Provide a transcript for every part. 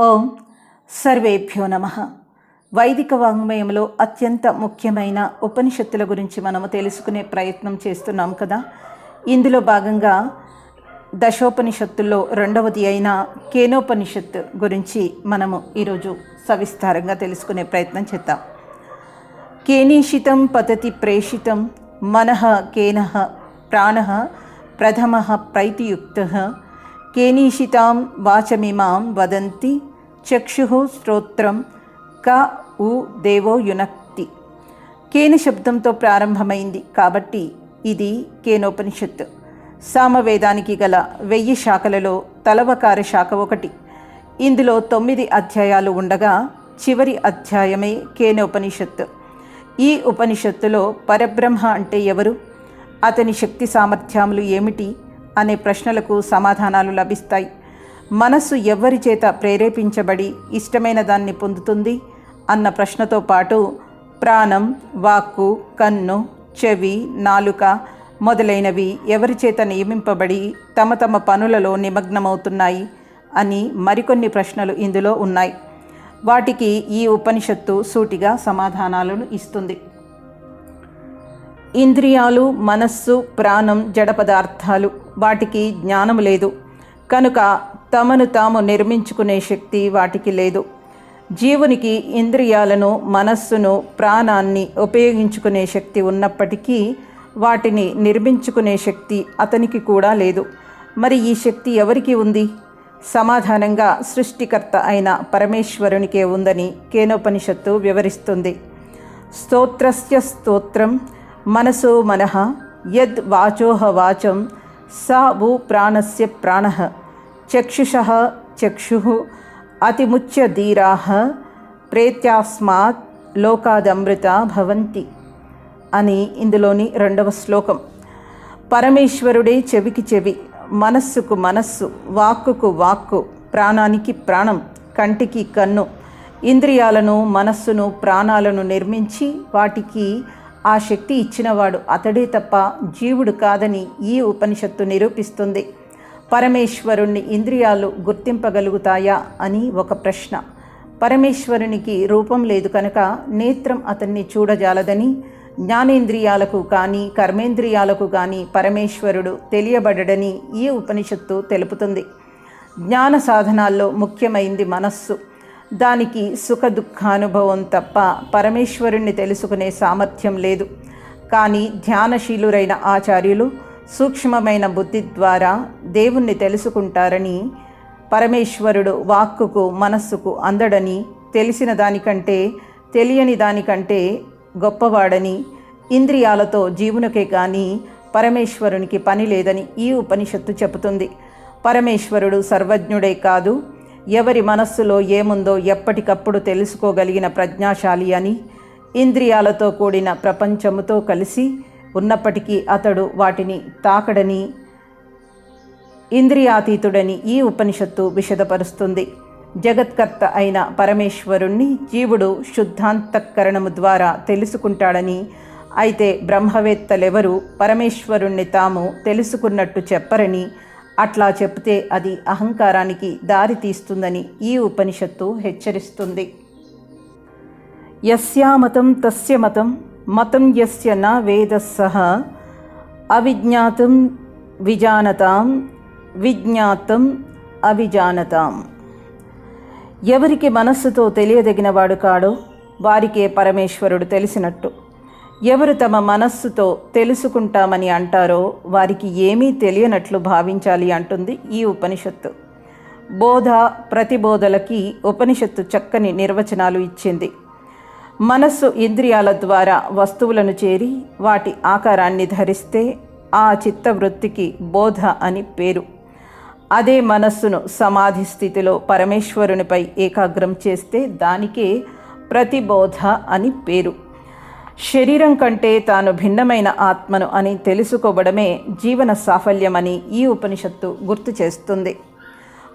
ఓం సర్వేభ్యో నమ. వైదిక వాంగ్మయంలో అత్యంత ముఖ్యమైన ఉపనిషత్తుల గురించి మనము తెలుసుకునే ప్రయత్నం చేస్తున్నాం కదా. ఇందులో భాగంగా దశోపనిషత్తుల్లో రెండవది అయిన కేనోపనిషత్తు గురించి మనము ఈరోజు సవిస్తారంగా తెలుసుకునే ప్రయత్నం చేద్దాం. కేనీషితం పతతి ప్రేషితం మనః కేన ప్రాణ ప్రథమ ప్రైతియుక్త కేనీషితాం వాచమిమాం వదంతి చక్షు శ్రోత్రం క ఉ దేవో యునక్తి కేని శబ్దంతో ప్రారంభమైంది కాబట్టి ఇది కేనోపనిషత్తు సామవేదానికి గల వెయ్యి శాఖలలో తలవకార శాఖ ఒకటి। ఇందులో తొమ్మిది అధ్యాయాలు ఉండగా చివరి అధ్యాయమే కేనోపనిషత్తు। ఈ ఉపనిషత్తులో పరబ్రహ్మ అంటే ఎవరు? అతని శక్తి సామర్థ్యములు ఏమిటి? అనే ప్రశ్నలకు సమాధానాలు లభిస్తాయి. మనస్సు ఎవరి చేత ప్రేరేపించబడి ఇష్టమైన దాన్ని పొందుతుంది అన్న ప్రశ్నతో పాటు ప్రాణం వాక్కు కన్ను చెవి నాలుక మొదలైనవి ఎవరి చేత నియమింపబడి తమ తమ పనులలో నిమగ్నమవుతున్నాయి అని మరికొన్ని ప్రశ్నలు ఇందులో ఉన్నాయి. వాటికి ఈ ఉపనిషత్తు సూటిగా సమాధానాలను ఇస్తుంది. ఇంద్రియాలు మనస్సు ప్రాణం జడ పదార్థాలు. వాటికి జ్ఞానం లేదు. కనుక తమను తాము నిర్మించుకునే శక్తి వాటికి లేదు. జీవునికి ఇంద్రియాలను మనస్సును ప్రాణాన్ని ఉపయోగించుకునే శక్తి ఉన్నప్పటికీ వాటిని నిర్మించుకునే శక్తి అతనికి కూడా లేదు. మరి ఈ శక్తి ఎవరికి ఉంది? సమాధానంగా సృష్టికర్త అయిన పరమేశ్వరునికే ఉందని కేనోపనిషత్తు వివరిస్తుంది. స్తోత్రస్య స్తోత్రం. మనసో మనః యద్ వాచోహ వాచం స భూ ప్రాణస్య ప్రాణ చక్షుష చక్షు అతిముచ్య ధీరా ప్రేత్యాస్మాత్ లోకాదమృత భవంతి అని ఇందులోని రెండవ శ్లోకం. పరమేశ్వరుడే చెవికి చెవి మనస్సుకు మనస్సు వాక్కుకు వాక్కు ప్రాణానికి ప్రాణం కంటికి కన్ను ఇంద్రియాలను మనస్సును ప్రాణాలను నిర్మించి వాటికి ఆ శక్తి ఇచ్చినవాడు అతడే తప్ప జీవుడు కాదని ఈ ఉపనిషత్తు నిరూపిస్తుంది. పరమేశ్వరుణ్ణి ఇంద్రియాలు గుర్తింపగలుగుతాయా అని ఒక ప్రశ్న. పరమేశ్వరునికి రూపం లేదు కనుక నేత్రం అతన్ని చూడజాలదని జ్ఞానేంద్రియాలకు కానీ కర్మేంద్రియాలకు కానీ పరమేశ్వరుడు తెలియబడడని ఈ ఉపనిషత్తు తెలుపుతుంది. జ్ఞాన సాధనాల్లో ముఖ్యమైంది మనస్సు. దానికి సుఖ దుఃఖానుభవం తప్ప పరమేశ్వరుణ్ణి తెలుసుకునే సామర్థ్యం లేదు. కానీ ధ్యానశీలురైన ఆచార్యులు సూక్ష్మమైన బుద్ధి ద్వారా దేవుణ్ణి తెలుసుకుంటారని పరమేశ్వరుడు వాక్కుకు మనస్సుకు అందడని తెలిసిన దానికంటే తెలియని దానికంటే గొప్పవాడని ఇంద్రియాలతో జీవునికే కానీ పరమేశ్వరునికి పని లేదని ఈ ఉపనిషత్తు చెబుతుంది. పరమేశ్వరుడు సర్వజ్ఞుడే కాదు ఎవరి మనస్సులో ఏముందో ఎప్పటికప్పుడు తెలుసుకోగలిగిన ప్రజ్ఞాశాలి అని ఇంద్రియాలతో కూడిన ప్రపంచముతో కలిసి ఉన్నప్పటికీ అతడు వాటిని తాకడని ఇంద్రియాతీతుడని ఈ ఉపనిషత్తు విషదపరుస్తుంది జగత్కర్త అయిన పరమేశ్వరుణ్ణి జీవుడు శుద్ధాంతఃకరణము ద్వారా తెలుసుకుంటాడని అయితే బ్రహ్మవేత్తలెవరు పరమేశ్వరుణ్ణి తాము తెలుసుకున్నట్టు చెప్పరని అట్లా చెప్తే అది అహంకారానికి దారి తీస్తుందని ఈ ఉపనిషత్తు హెచ్చరిస్తుంది. యస్యామతం తస్య మతం మతం యస్య న వేద సహ అవిజ్ఞాతం విజానతాం విజ్ఞాతం అవిజానతాం. ఎవరికి మనస్సుతో తెలియదగినవాడు కాడో వారికే పరమేశ్వరుడు తెలిసినట్టు. ఎవరు తమ మనస్సుతో తెలుసుకుంటామని అంటారో వారికి ఏమీ తెలియనట్లు భావించాలి అంటుంది ఈ ఉపనిషత్తు. బోధ ప్రతిబోధలకి ఉపనిషత్తు చక్కని నిర్వచనాలు ఇచ్చింది. మనస్సు ఇంద్రియాల ద్వారా వస్తువులను చేరి వాటి ఆకారాన్ని ధరిస్తే ఆ చిత్తవృత్తికి బోధ అని పేరు. అదే మనస్సును సమాధి స్థితిలో పరమేశ్వరునిపై ఏకాగ్రం చేస్తే దానికే ప్రతిబోధ అని పేరు. శరీరం కంటే తాను భిన్నమైన ఆత్మను అని తెలుసుకోవడమే జీవన సాఫల్యమని ఈ ఉపనిషత్తు గుర్తు చేస్తుంది.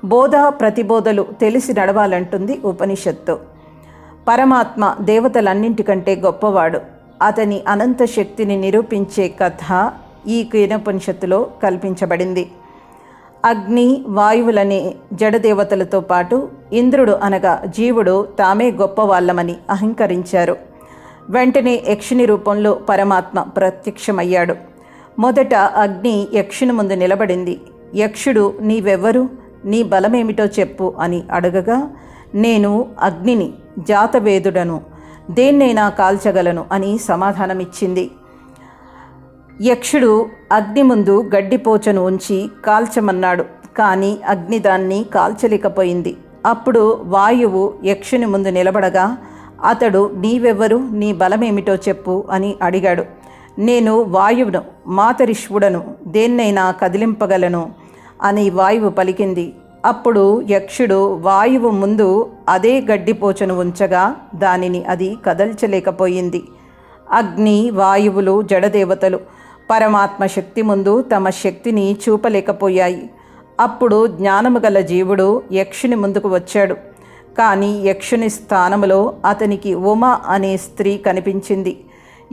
బోధ ప్రతిబోధలు తెలిసి నడవాలంటుంది ఉపనిషత్తు. పరమాత్మ దేవతలన్నింటికంటే గొప్పవాడు. అతని అనంత శక్తిని నిరూపించే కథ ఈ కీనోపనిషత్తులో కల్పించబడింది. అగ్ని వాయువులనే జడదేవతలతో పాటు ఇంద్రుడు అనగా జీవుడు తామే గొప్పవాళ్ళమని అహంకరించారు. వెంటనే యక్షిని రూపంలో పరమాత్మ ప్రత్యక్షమయ్యాడు. మొదట అగ్ని యక్షుని ముందు నిలబడింది. యక్షుడు నీవెవ్వరు నీ బలమేమిటో చెప్పు అని అడగగా నేను అగ్నిని జాతవేదుడను. దేన్నైనా కాల్చగలను అని సమాధానమిచ్చింది. యక్షుడు అగ్ని ముందు గడ్డిపోచను ఉంచి కాల్చమన్నాడు. కానీ అగ్ని దాన్ని కాల్చలేకపోయింది. అప్పుడు వాయువు యక్షుని ముందు నిలబడగా అతడు నీవెవ్వరు నీ బలమేమిటో చెప్పు అని అడిగాడు. నేను వాయువును మాతరిష్వుడను దేన్నైనా కదిలింపగలను అని వాయువు పలికింది. అప్పుడు యక్షుడు వాయువు ముందు అదే గడ్డిపోచను ఉంచగా దానిని అది కదల్చలేకపోయింది. అగ్ని వాయువులు జడదేవతలు పరమాత్మ శక్తి ముందు తమ శక్తిని చూపలేకపోయాయి. అప్పుడు జ్ఞానము గల జీవుడు యక్షుని ముందుకు వచ్చాడు. కానీ యక్షుని స్థానములో అతనికి ఉమ అనే స్త్రీ కనిపించింది.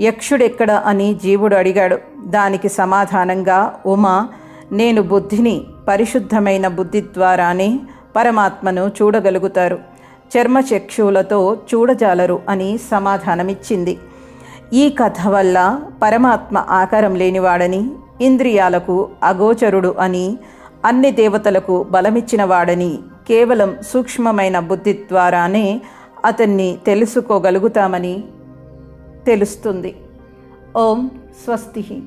యక్షుడెక్కడ అని జీవుడు అడిగాడు. దానికి సమాధానంగా ఉమ నేను బుద్ధిని పరిశుద్ధమైన బుద్ధి ద్వారానే పరమాత్మను చూడగలుగుతారు. చర్మచక్షువులతో చూడజాలరు అని సమాధానమిచ్చింది. ఈ కథ వల్ల పరమాత్మ ఆకారం లేనివాడని ఇంద్రియాలకు అగోచరుడు అని అన్ని దేవతలకు బలమిచ్చినవాడని కేవలం సూక్ష్మమైన బుద్ధి ద్వారానే అతన్ని తెలుసుకోగలుగుతామని తెలుస్తుంది. ఓం స్వస్తి.